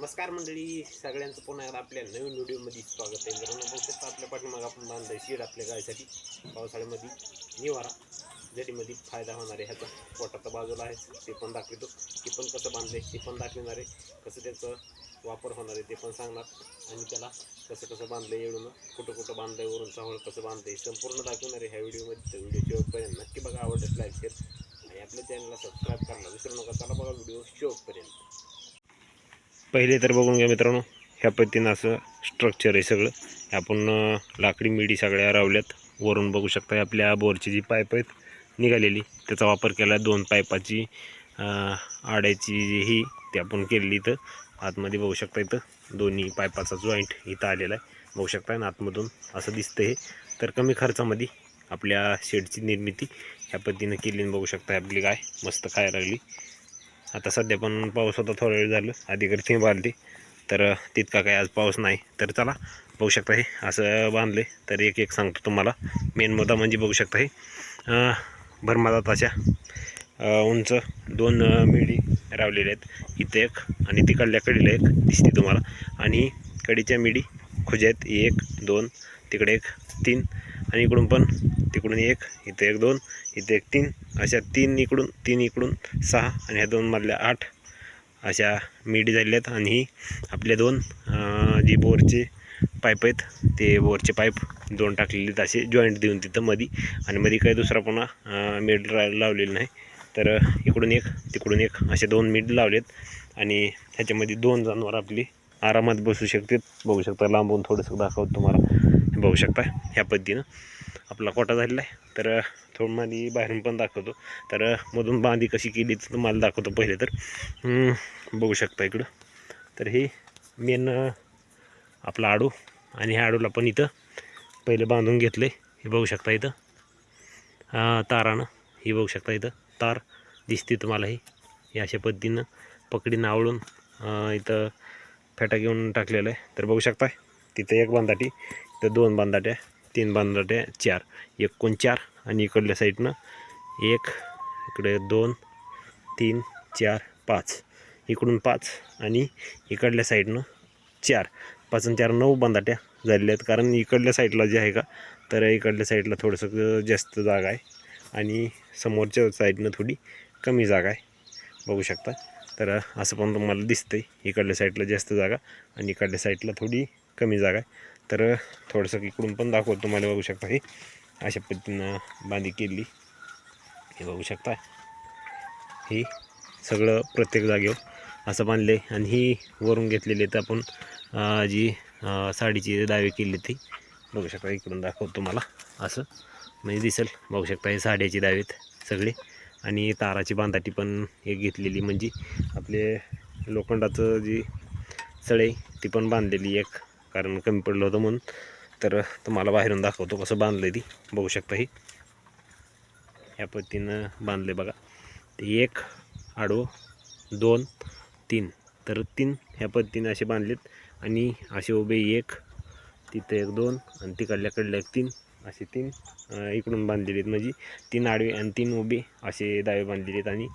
नमस्कार मंडळी सगळ्यांचं पुन्हा एकदा आपल्या नवीन व्हिडिओमध्ये स्वागत आहे. मित्रांनो बघू शकता आपल्या पाठीमाग आपण बांधलं शीड आपल्या गायसाठी पावसाळ्यामध्ये निवारा. जडीमध्ये फायदा होणार आहे ह्याचा पोटाचा बाजूला आहे. ते पण दाखवतो. ते पण कसं बांधलं आहे ते पण दाखवणार आहे. कसं त्याचं वापर होणार आहे ते पण सांगणार. आणि त्याला कसं कसं बांधलं आहे एवढं कुठं कुठं बांधलं आहे वरून चावळ कसं बांधलं आहे संपूर्ण दाखवणार आहे ह्या व्हिडिओमध्ये. तर व्हिडिओ शेवटपर्यंत नक्की बघा आवडत लाईक शेअर आणि आपल्या चॅनलला सबस्क्राईब करायला विसरू नका. चला बघा व्हिडिओ शेवटपर्यंत. पहिले तर बघून घ्या मित्रांनो ह्या पद्धतीनं असं स्ट्रक्चर आहे सगळं. हे आपण लाकडी मिडी सगळ्या रावल्यात. वरून बघू शकता आपल्या बोरची जी पाईप आहेत निघालेली. त्याचा वापर केला दोन पाईपाची आड्याची जी ही ती आपण केलेली इथं. आतमध्ये बघू शकता इथं दोन्ही पायपाचा जॉईंट इथं आलेला आहे. बघू शकता ना आतमधून असं दिसतं हे. तर कमी खर्चामध्ये आपल्या शेडची निर्मिती ह्या पद्धतीनं केली आणि बघू शकता आपली गाय मस्त खायला लागली. आता सध्या पण पाऊस होता थोडा वेळ झालं. अधिकारी थेंब आली तर तितका काही आज पाऊस नाही. तर चला बघू शकता हे असं बांधले तर एक एक सांगतो तुम्हाला. मेन मुद्दा म्हणजे बघू शकता हे. अं, भरमादाताच्या उंच दोन मिळी मिडी रावलेल्या आहेत. इथे एक आणि तिकडल्या कडीला एक दिसते तुम्हाला. आणि कडीच्या मिडी खुज्यात आहेत. एक दोन तिकडे एक तीन आणि इकडून पण तिकडून एक इथं एक दोन इथे एक तीन अशा तीन इकडून तीन इकडून सहा आणि ह्या दोन मधल्या आठ अशा मिडी झालेल्या आहेत. आणि ही आपले दोन जी बोरचे पाईप आहेत ते बोरचे पाईप दोन टाकलेले आहेत असे जॉईंट देऊन तिथं मधी. आणि मध्ये काही दुसरा पुन्हा मीड मिड रा नाही. तर इकडून एक तिकडून एक असे दोन मीड लावलेत. आणि ह्याच्यामध्ये दोन जनावर आपली आरामात बसू शकतात. बघू शकता लांबून थोडंसं दाखवतो तुम्हाला. बघू शकता ह्या पद्धतीनं. आपला कोटा झालेला आहे. तर थोडं मध्ये बाहेरून पण दाखवतो. तर मधून बांधी कशी केली तर तुम्हाला दाखवतो पहिले तर. बघू शकता इकडं. तर हे मेन आपला आडू आणि ह्या आडूला पण इथं पहिले बांधून घेतले. हे बघू शकता इथं. तारानं. ही बघू शकता इथं. तार दिसते तुम्हाला ही. हे अशा पद्धतीनं पकडीनं आवळून इथं फेटा घेऊन टाकलेलं आहे. तर बघू शकता तिथं एक बांधाटी. तर दोन बांधाट्या तीन बांधाट्या चार. एक कोण चार आणि इकडल्या साईडनं एक इकडे दोन तीन चार पाच. इकडून पाच आणि इकडल्या साईडनं चार. पाच आणि चार नऊ बांधाट्या झालेल्या आहेत. कारण इकडल्या साईडला जे आहे का तर इकडल्या साईडला थोडंसं जास्त जागा आहे. आणि समोरच्या साईडनं थोडी कमी जागा आहे. बघू शकता. तर असं पण तुम्हाला दिसतं आहे इकडल्या साईडला जास्त जागा आणि इकडल्या साईडला थोडी कमी जागा आहे. तर थोडंसं इकडून पण दाखवतो तुम्हाला बघू शकता हे. अशा पद्धतीनं बांधी केली. हे बघू शकता. हे सगळं प्रत्येक जागेवर असं बांधले आणि ही वरून घेतलेली आहेत आपण जी साडीची दावे केली ती. बघू शकता इकडून दाखवतो तुम्हाला. असं म्हणजे दिसेल. बघू शकता हे साड्याची दावेत सगळे. आणि ताराची बांधाटी पण एक घेतलेली म्हणजे आपले लोखंडाचं जी सळई ती पण बांधलेली एक. कारण कमी पडलं होतं म्हणून. तर तुम्हाला बाहेरून दाखवतो कसं बांधलं आहे ती. बघू शकता ही. ह्या पद्धतीनं बांधले बघा. एक आडवं दोन तीन. तर तीन ह्या पद्धतीने असे बांधलेत. आणि असे उभे एक तिथं एक दोन आणि तिकडल्या कडल्या एक तीन. असे तीन इकडून बांधलेले आहेत म्हणजे तीन आडवे आणि तीन उभे असे दावे बांधलेले आहेत आणि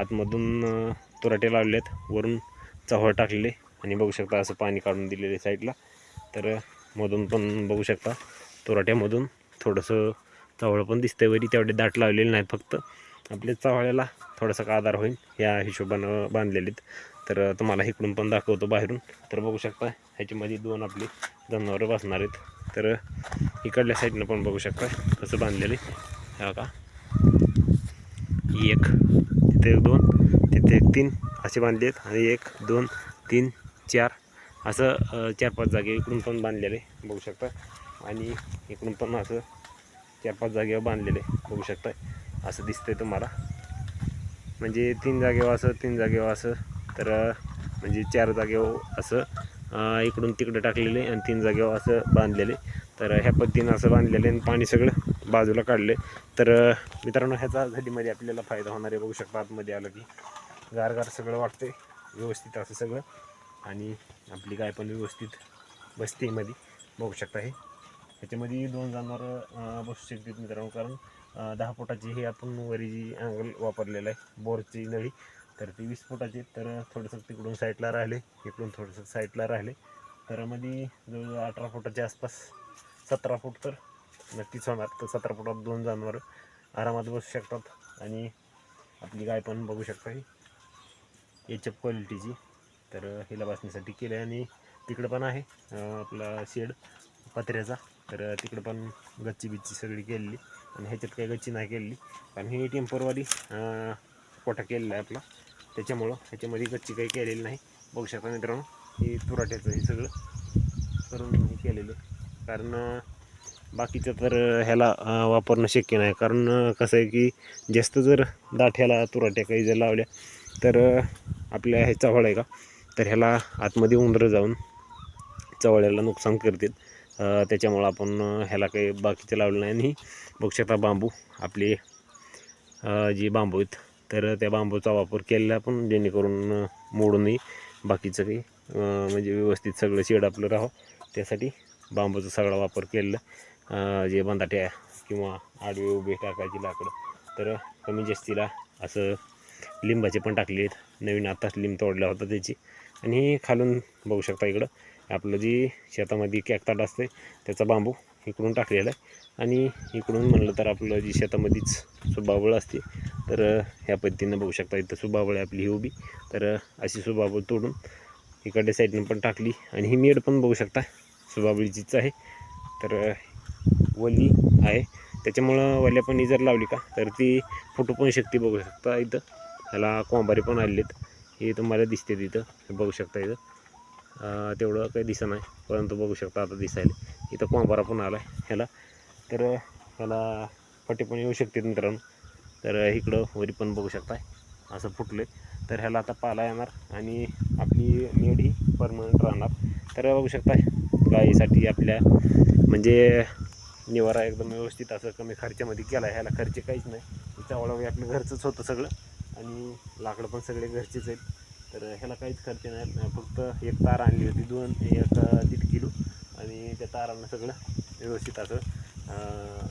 आतमधून तुराटे लावले आहेत वरून चव्हाळ टाकलेले. आणि बघू शकता असं पाणी काढून दिलेले साईडला. तर मधून पण बघू शकता. तोराट्यामधून थोडंसं चवळं पण दिसतंय वरी तेवढे दाट लावलेले नाहीत फक्त. आपल्या चवळ्याला थोडासा का आधार होईल या हिशोबानं बांधलेले आहेत तर तुम्हाला इकडून पण दाखवतो बाहेरून. तर बघू शकता ह्याच्यामध्ये दोन आपली जनावरं बसणार आहेत. तर इकडल्या साईडनं पण बघू शकता कसं बांधलेलं. आहे का एक तिथे एक दोन तिथे एक तीन असे बांधले आहेत आणि एक दोन तीन चार असं चार पाच जागे इकडून पण बांधलेले बघू शकता. आणि इकडून पण असं चार पाच जागेवर बांधलेले बघू शकता. असं दिसतंय तुम्हाला. म्हणजे तीन जागेवर असं तीन जागेवर असं तर म्हणजे चार जागेवर असं इकडून तिकडं टाकलेले आणि तीन जागेवर असं बांधलेले. तर ह्या पद्धतीनं असं बांधलेलं आणि पाणी सगळं बाजूला काढले. तर मित्रांनो ह्याचा झाडीमध्ये आपल्याला फायदा होणार आहे. बघू शकता आतमध्ये आलं की. गारगार सगळं वाटते व्यवस्थित असं सगळं. आणि आपली गाय पण व्यवस्थित बसते मध्ये. बघू शकता हे. ह्याच्यामध्ये दोन जनावरं बसू शकतात मित्रांनो. कारण दहा फुटाची हे आपण वरी जी अँगल वापरलेलं आहे. बोरची नळी. तर ते वीस फुटाची तर थोडंसं तिकडून साईडला राहिले. इकडून थोडंसं साईडला राहिले. तर मध्ये जवळजवळ अठरा फुटाच्या आसपास सतरा फूट तर नक्कीच होणार. तर सतरा फुटात दोन जनावरं आरामात बसू शकतात. आणि आपली गाय पण बघू शकता ही. एच एफ क्वालिटीची तर हिला बसण्यासाठी केलं आहे आणि तिकडं पण आहे आपला शेड पत्र्याचा. तर तिकडं पण गच्ची बिच्ची सगळी केलेली आणि ह्याच्यात काही गच्ची नाही केलेली. कारण ही टेम्परवाली कोठा केलेला आहे आपला. त्याच्यामुळं ह्याच्यामध्ये गच्ची काही केलेली नाही. बघू शकता मित्रांनो हे तुराट्याचं हे सगळं करून हे केलेलं. कारण बाकीचं तर ह्याला वापरणं शक्य नाही. कारण कसं आहे की जास्त जर दाठ्याला तुराट्या काही जर लावल्या तर आपल्या ह्याचा चवळ आहे का? तर ह्याला आतमध्ये उंदरं जाऊन चवळ्याला नुकसान करतात त्याच्यामुळं आपण ह्याला काही बाकीचं लावलं नाही. आणि बघू शकता बांबू आपले जे बांबू आहेत तर त्या बांबूचा वापर केलेला आपण जेणेकरून मोडूनही मोडू नये बाकीचं काही म्हणजे व्यवस्थित सगळं शेड आपलं राहावं. त्यासाठी बांबूचा सगळा वापर केलेला. जे बंदाट्या किंवा आडवे उभे टाकायची लाकडं तर कमी जास्तीला असं लिंबाचे पण टाकले आहेत. नवीन आत्ताच लिंब तोडला होता त्याची. आणि खालून बघू शकता इकडं. आपलं जी शेतामध्ये कॅकताट असते त्याचा बांबू इकडून टाकलेला आहे. आणि इकडून म्हणलं तर आपलं जी शेतामध्येच सुबावळ असते तर ह्या पद्धतीनं बघू शकता इथं सुबावळ आहे आपली ही उभी. तर अशी सुबावळ तोडून इकडल्या साईडनं पण टाकली. आणि ही मेड पण बघू शकता सुबावळीचीच आहे. तर वली आहे. त्याच्यामुळं वल्या पण ही जर लावली का तर ती फुटू पण शकते बघू शकता इथं. ह्याला कोंबारे पण आलेत हे तुम्हाला दिसते तिथं. हे बघू शकता इथं. तेवढं काही दिसत नाही परंतु बघू शकता आता दिसायला. इथं कोंबारा पण आला आहे ह्याला. तर ह्याला फटे पण येऊ शकते मित्रांनो. तर इकडं वरी पण बघू शकताय असं फुटले तर ह्याला आता पाला येणार आणि आपली मेड ही परमनंट राहणार. तर बघू शकताय गायीसाठी आपल्या म्हणजे निवारा एकदम व्यवस्थित असं कमी खर्चामध्ये केला आहे ह्याला खर्च काहीच नाही. चावळावी आपलं घरचंच होतं सगळं. आणि लाकडं पण सगळे घरचेच आहेत. तर ह्याला काहीच खर्च नाही. फक्त एक तार आणली होती दोन एक दीड किलो. आणि त्या तारांना सगळं व्यवस्थित असं अं,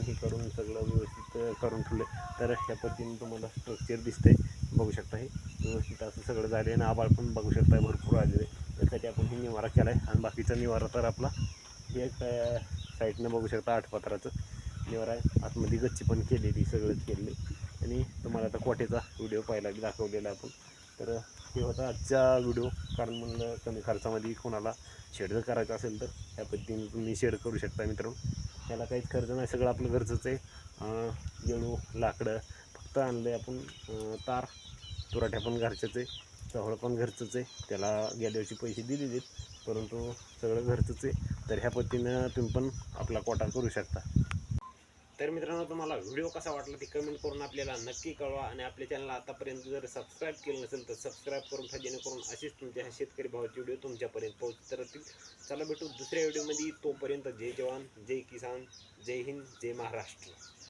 हे करून सगळं व्यवस्थित करून ठेवलं तर ह्या पद्धतीने तुम्हाला स्ट्रक्चर दिसतंय. बघू शकता हे व्यवस्थित असं सगळं झालं आणि आबाळ पण बघू शकता भरपूर आलेलं आहे त्यासाठी आपण हे निवारा केला आहे आणि बाकीचा निवारा तर आपला एक साईडनं बघू शकता आठ पत्राचं निवारा आहे. आतमध्ये गच्ची पण केलेली सगळंच केलेली. आणि तुम्हाला आता कोट्याचा व्हिडिओ पाहिला बी दाखवलेला आपण. तर हे होता आजचा व्हिडिओ कारण म्हणलं कमी खर्चामध्ये कोणाला शेड जर करायचं असेल तर ह्या पद्धतीने तुम्ही शेड करू शकता मित्रांनो. त्याला काहीच खर्च नाही. सगळं आपलं घरचंच आहे. अं, येळू लाकडं फक्त आणलं आहे आपण तार तुराठ्या पण घरच्याच आहे. चवळ पण घरचंच आहे. त्याला गेल्या वर्षी पैसे दिलेले आहेत परंतु सगळं घरचंच आहे. तर ह्या पद्धतीनं तुम्ही पण आपला कोटा करू शकता. तर मित्रांनो तुम्हाला व्हिडिओ कसा वाटला ते कमेंट करून आपल्याला नक्की कळवा आणि आपल्या चॅनलला आतापर्यंत जर सबस्क्राईब केलं नसेल तर सबस्क्राईब करून ठेवा जेणेकरून असेच तुमच्या ह्या शेतकरी भावाचे व्हिडिओ तुमच्यापर्यंत पोहोचत राहतील. चला भेटू दुसऱ्या व्हिडिओमध्ये तोपर्यंत जय जवान जय किसान जय हिंद जय महाराष्ट्र.